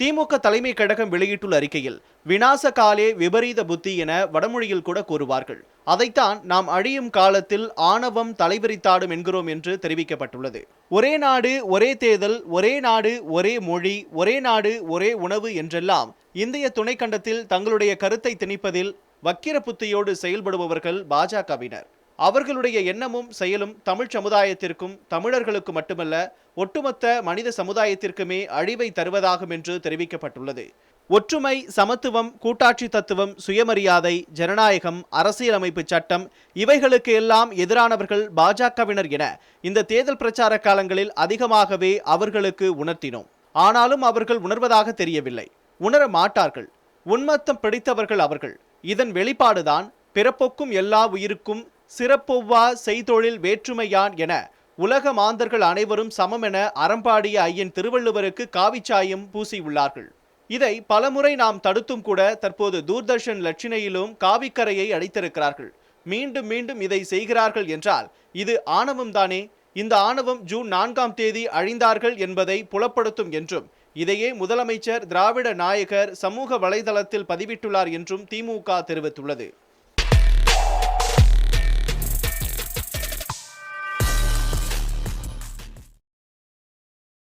திமுக தலைமை கழகம் வெளியிட்டுள்ள அறிக்கையில் விநாச காலே விபரீத புத்தி என வடமொழியில் கூட கூறுவார்கள். அதைத்தான் நாம் அழியும் காலத்தில் ஆணவம் தலைவிரித்தாடும் என்கிறோம் என்று தெரிவிக்கப்பட்டுள்ளது. ஒரே நாடு ஒரே தேர்தல் ஒரே நாடு ஒரே மொழி ஒரே நாடு ஒரே உணவு என்றெல்லாம் இந்திய துணைக்கண்டத்தில் தங்களுடைய கருத்தை திணிப்பதில் வக்கிர புத்தியோடு செயல்படுபவர்கள் பாஜகவினர். அவர்களுடைய எண்ணமும் செயலும் தமிழ் சமுதாயத்திற்கும் தமிழர்களுக்கு மட்டுமல்ல ஒட்டுமொத்த மனித சமுதாயத்திற்குமே அழிவை தருவதாகும் என்று தெரிவிக்கப்பட்டுள்ளது. ஒற்றுமை சமத்துவம் கூட்டாட்சி தத்துவம் சுயமரியாதை ஜனநாயகம் அரசியலமைப்பு சட்டம் இவைகளுக்கு எல்லாம் எதிரானவர்கள் பாஜகவினர் என இந்த தேர்தல் பிரச்சார காலங்களில் அதிகமாகவே அவர்களுக்கு உணர்த்தினோம். ஆனாலும் அவர்கள் உணர்வதாக தெரியவில்லை. உணர மாட்டார்கள். உன்மத்தம் பிடித்தவர்கள் அவர்கள். இதன் வெளிப்பாடுதான் பிறப்போக்கும் எல்லா உயிருக்கும் சிறப்பொவ்வா செய்தொழில் வேற்றுமையான் என உலக மாந்தர்கள் அனைவரும் சமம் என அறம்பாடிய ஐயன் திருவள்ளுவருக்கு காவிச்சாயம் பூசியுள்ளார்கள். இதை பலமுறை நாம் தடுத்தும் கூட தற்போது தூர்தர்ஷன் லட்சினையிலும் காவிக்கரையை அடைத்திருக்கிறார்கள். மீண்டும் மீண்டும் இதை செய்கிறார்கள் என்றால் இது ஆணவம் தானே? இந்த ஆணவம் ஜூன் நான்காம் தேதி அழிந்தார்கள் என்பதை புலப்படுத்தும் என்றும் இதையே முதலமைச்சர் திராவிட நாயகர் சமூக வலைதளத்தில் பதிவிட்டுள்ளார் என்றும் திமுக தெரிவித்துள்ளது.